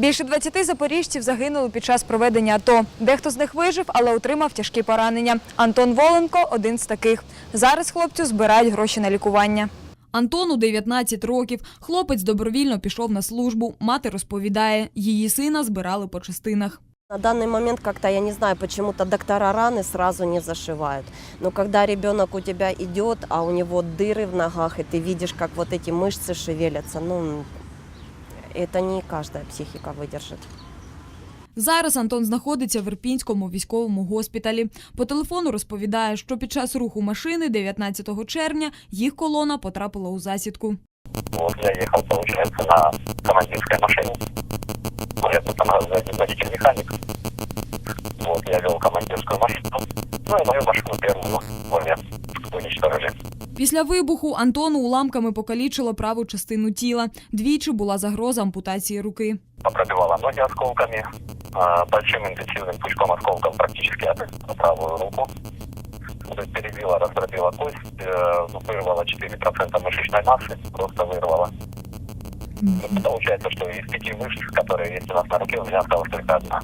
Більше 20 запоріжців загинули під час проведення АТО. Дехто з них вижив, але отримав тяжкі поранення. Антон Воленко – один з таких. Зараз хлопцю збирають гроші на лікування. Антону 19 років. Хлопець добровільно пішов на службу. Мати розповідає, її сина збирали по частинах. На данный момент как-то, я не знаю, почему-то доктора раны сразу не зашивают. Но когда ребенок у тебя идет, а у него дыры в ногах, и ты видишь, как вот эти мышцы шевелятся, ну, это не каждая психика выдержит. Зараз Антон знаходиться в Ірпінському військовому госпіталі. По телефону розповідає, що під час руху машини 19 червня їх колона потрапила у засідку. Вот я ехал, получается, на командирской машине. Ну, я тут там водитель-механик. Вот, я вел командирскую машину. Ну и мою машину первую вовремя уничтожили. Після вибуху Антону уламками покалічило праву частину тіла. Двічі була загроза ампутації руки. Пробивала ноги осколками, а, большим интенсивным пучком осколков практически от правую руку. То есть перебила, раздробила кость, э, вырвала 4% мышечной массы, просто вырвала. Ну, Получается, что из пяти мышц, которые есть у нас на руке, у меня осталась только одна.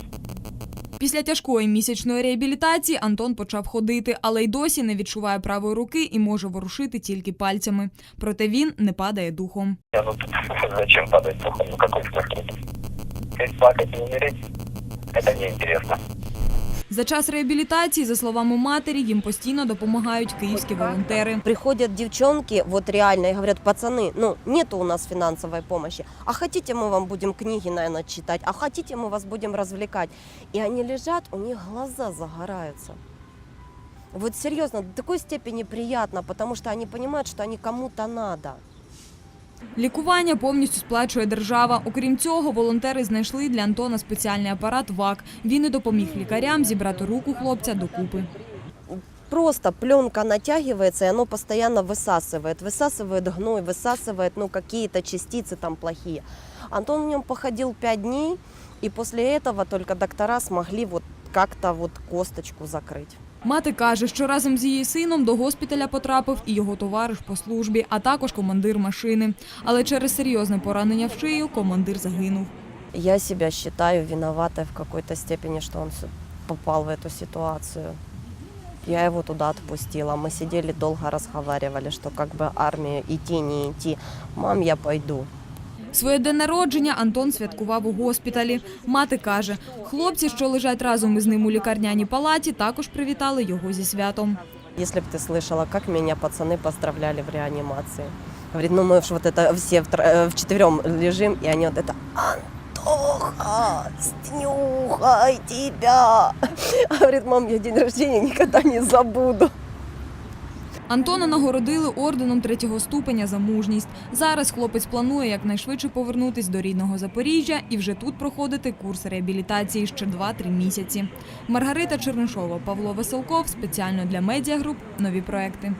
Після тяжкої місячної реабілітації Антон почав ходити, але й досі не відчуває правої руки і може ворушити тільки пальцями. Проте він не падає духом. Я ну тут зачем падає духом? Ну какой смысл? Плакати и умереть? Это неинтересно. За час реабілітації, за словами матері, їм постійно допомагають київські волонтери. Приходят девчонки, вот реально, и говорят, пацаны, ну, нету у нас финансовой помощи, а хотите мы вам будем книги, наверное, читать, а хотите мы вас будем развлекать. И они лежат, у них глаза загораются. Вот серьезно, до такой степени приятно, потому что они понимают, что они кому-то надо. Лікування повністю сплачує держава. Окрім цього, волонтери знайшли для Антона спеціальний апарат ВАК. Він і допоміг лікарям зібрати руку хлопця докупи. Просто пленка натягивается, и оно постоянно высасывает. Высасывает гной, высасывает ну, какие-то частицы там плохие. Антон в нем походил пять дней, и после этого только доктора смогли вот как-то вот косточку закрыть. Мати каже, що разом з її сином до госпіталя потрапив і його товариш по службі, а також командир машини. Але через серйозне поранення в шию командир загинув. Я себя считаю виноватой в какой-то степени, что он с- попал в эту ситуацию. Я его туда отпустила. Мы сидели долго разговаривали, что как бы армию идти, не идти. Мам, я пойду. Своє день народження Антон святкував у госпіталі. Мати каже, хлопці, що лежать разом із ним у лікарняній палаті, також привітали його зі святом. Если бы ты слышала, как меня пацаны поздравляли в реанимации. Говорит, ну мы ж вот это все втро- э, вчетвером лежим, и они вот это Антоха, снюхай тебя. Говорит, мам, я день рождения никогда не забуду. Антона нагородили орденом третього ступеня за мужність. Зараз хлопець планує якнайшвидше повернутись до рідного Запоріжжя і вже тут проходити курс реабілітації ще 2-3 місяці. Маргарита Чернишова, Павло Веселков спеціально для медіагруп нові проекти.